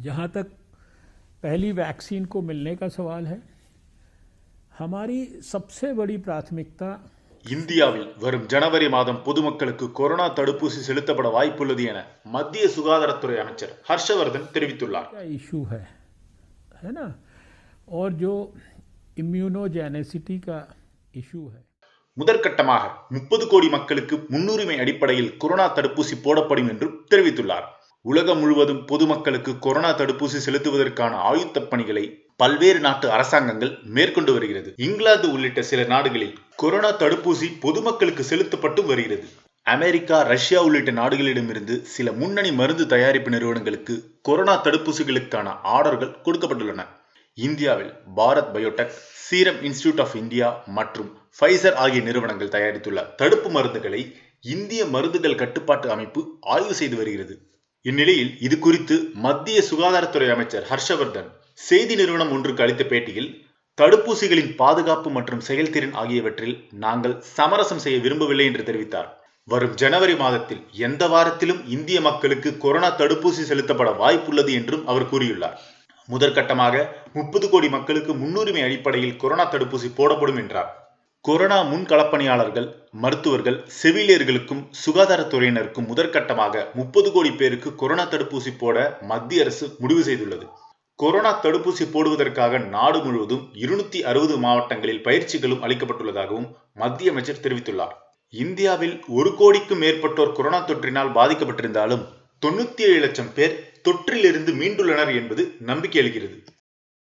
जहाँ तक पहली वैक्सीन को मिलने का सवाल है हमारी सबसे बड़ी प्राथमिकता இந்தியாவில் வரும் ஜனவரி மாதம் பொதுமக்களுக்கு கொரோனா தடுப்பூசி செலுத்தப்பட வாய்ப்புள்ளது என மத்திய சுகாதாரத்துறை அமைச்சர் ஹர்ஷவர்தன் தெரிவித்துள்ளார் का इशू है है ना और जो इम्यूनोजेनेसिटी का इशू है முதற்கட்டமாக முப்பது கோடி மக்களுக்கு முன்னுரிமை அடிப்படையில் கொரோனா தடுப்பூசி போடப்படும் என்றும் தெரிவித்துள்ளார் உலகம் முழுவதும் பொதுமக்களுக்கு கொரோனா தடுப்பூசி செலுத்துவதற்கான ஆயுத்த பணிகளை பல்வேறு நாட்டு அரசாங்கங்கள் மேற்கொண்டு வருகிறது. இங்கிலாந்து உள்ளிட்ட சில நாடுகளில் கொரோனா தடுப்பூசி பொதுமக்களுக்கு செலுத்தப்பட்டு வருகிறது. அமெரிக்கா ரஷ்யா உள்ளிட்ட நாடுகளிடமிருந்து சில முன்னணி மருந்து தயாரிப்பு நிறுவனங்களுக்கு கொரோனா தடுப்பூசிகளுக்கான ஆர்டர்கள் கொடுக்கப்பட்டுள்ளன. இந்தியாவில் Bharat Biotech Serum Institute of India மற்றும் ஃபைசர் ஆகிய நிறுவனங்கள் தயாரித்துள்ள தடுப்பு மருந்துகளை இந்திய மருந்துகள் கட்டுப்பாட்டு அமைப்பு ஆய்வு செய்து வருகிறது. இந்நிலையில் இது குறித்து மத்திய சுகாதாரத்துறை அமைச்சர் ஹர்ஷவர்தன் செய்தி நிறுவனம் ஒன்றுக்கு அளித்த பேட்டியில் தடுப்பூசிகளின் பாதுகாப்பு மற்றும் செயல்திறன் ஆகியவற்றில் நாங்கள் சமரசம் செய்ய விரும்பவில்லை என்று தெரிவித்தார். வரும் ஜனவரி மாதத்தில் எந்த வாரத்திலும் இந்திய மக்களுக்கு கொரோனா தடுப்பூசி செலுத்தப்பட வாய்ப்புள்ளது என்றும் அவர் கூறியுள்ளார். முதற்கட்டமாக முப்பது கோடி மக்களுக்கு முன்னுரிமை அடிப்படையில் கொரோனா தடுப்பூசி போடப்படும் என்றார். கொரோனா முன்களப்பணியாளர்கள் மருத்துவர்கள் செவிலியர்களுக்கும் சுகாதாரத்துறையினருக்கும் முதற்கட்டமாக முப்பது கோடி பேருக்கு கொரோனா தடுப்பூசி போட மத்திய அரசு முடிவு செய்துள்ளது. கொரோனா தடுப்பூசி போடுவதற்காக நாடு முழுவதும் இருநூத்தி அறுபது மாவட்டங்களில் பயிற்சிகளும் அளிக்கப்பட்டுள்ளதாகவும் மத்திய அமைச்சர் தெரிவித்துள்ளார். இந்தியாவில் ஒரு கோடிக்கும் மேற்பட்டோர் கொரோனா தொற்றினால் பாதிக்கப்பட்டிருந்தாலும் தொண்ணூத்தி ஏழு லட்சம் பேர் தொற்றிலிருந்து மீண்டுள்ளனர் என்பது நம்பிக்கை அளிக்கிறது.